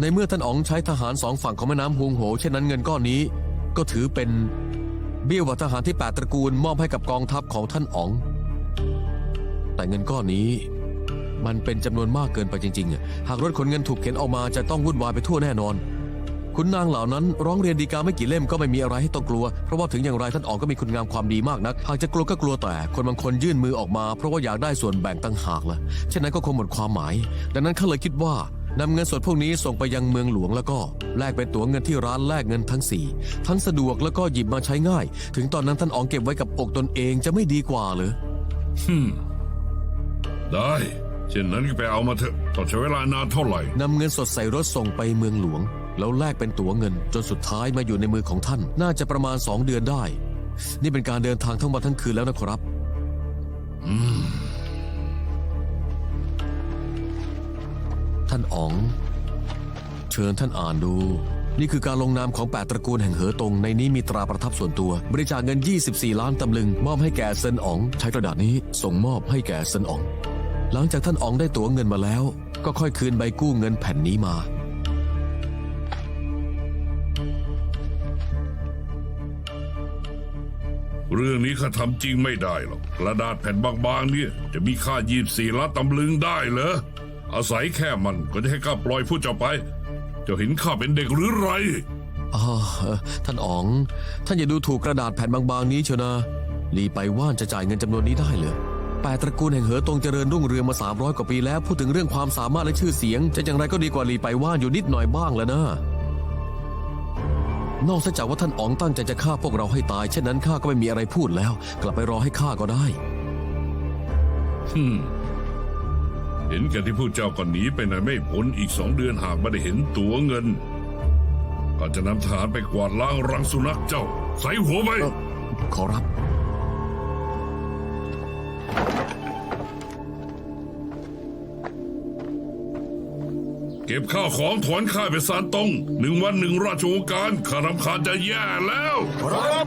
ในเมื่อท่านอ๋องใช้ทหารสองฝั่งของแม่น้ำฮวงโหเช่นนั้นเงินก้อนนี้ ก็ถือเป็นเบี้ยวัดทหารที่แปดตระกูลมอบให้กับกองทัพของท่านอ๋อง แต่เงินก้อนนี้มันเป็นจำนวนมากเกินไปจริงๆอะหากรถขนเงินถูกเข็นออกมาจะต้องวุ่นวายไปทั่วแน่นอน คุณนางเหล่านั้นร้องเรียนดีกาไม่กี่เล่มก็ไม่มีอะไรให้ต้องกลัว เพราะว่าถึงอย่างไรท่านอ๋องก็มีคุณงามความดีมากนัก หากจะกลัวก็กลัวแต่ คนบางคนยื่นมือออกมา เพราะว่าอยากได้ส่วนแบ่งตั้งหากล่ะเช่นนั้นก็คงหมดความหมาย ดังนั้นข้าเลยคิดว่า นำเงินสดพวกนี้ส่งไปยังเมืองหลวงแล้วก็แลกเป็นตั๋วเงินที่ร้านแลกเงินทั้งสี่ทั้งสะดวกแล้วก็หยิบมาใช้ง่าย ถึงตอนนั้นท่านอ๋องเก็บไว้กับอกตนเองจะไม่ดีกว่าเหรือฮึมได้ เช่นนั้นก็ไปเอามาเถอะต้องใช้เวลานานเท่าไหร่ นำเงินสดใส่รถส่งไปเมืองหลวง แล้วแลกเป็นตั๋วเงิน จนสุดท้ายมาอยู่ในมือของท่าน น่าจะประมาณสองเดือนได้ นี่เป็นการเดินทางทั้งวันทั้งคืนแล้วนะครับ ท่านอ๋อง เชิญท่านอ่านดู นี่คือการลงนามของแปดตระกูลแห่งเหอตง ในนี้มีตราประทับส่วนตัว บริจาคเงิน 24 ล้านตำลึง มอบให้แก่เซินอ๋อง ใช้กระดาษนี้ส่งมอบให้แก่เซินอ๋อง หลังจากท่านอ๋องได้ตั๋วเงินมาแล้ว ก็ค่อยคืนใบกู้เงินแผ่นนี้มาเรื่องนี้ข้าทำจริงไม่ได้หรอกกระดาษแผ่นบางๆเนี่ย จะมีค่ายีบสี่ล้านตำลึงได้เหรอ อาศัยแค่มันก็จะให้ข้าปล่อยผู้เจ้าไป เจ้าเห็นข้าเป็นเด็กหรือไรอาเอ่อท่านอ๋อง ท่านอย่าดูถูกกระดาษแผ่นบางๆนี้เชียวนะลีไปว่านจะจ่ายเงินจำนวนนี้ได้เลยแปดตระกูลแห่งเหอตงเจริญรุ่งเรืองมา 300 กว่าปีแล้วพูดถึงเรื่องความสามารถและชื่อเสียง จะอย่างไรก็ดีกว่าลีไปว่านอยู่นิดหน่อยบ้างแล้วนะนอกจากว่าท่านอ๋องตั้งใจจะฆ่าพวกเราให้ตาย เช่นนั้นข้าก็ไม่มีอะไรพูดแล้ว กลับไปรอให้ฆ่าก็ได้ฮึม เห็นแก่ที่ผู้เจ้าก็หนีไปไหนไม่พ้นอีกสองเดือนหากไม่ได้เห็นตัวเงิน ก็จะนำทหารไปกวาดล้างรังสุนัขเจ้า ใส่หัวไปเอ่อขอรับ เก็บข้าวของถอนข้าไปซานตงหนึ่งวันหนึ่งราชวงศ์การข้ารำคาญจะแย่แล้วครับ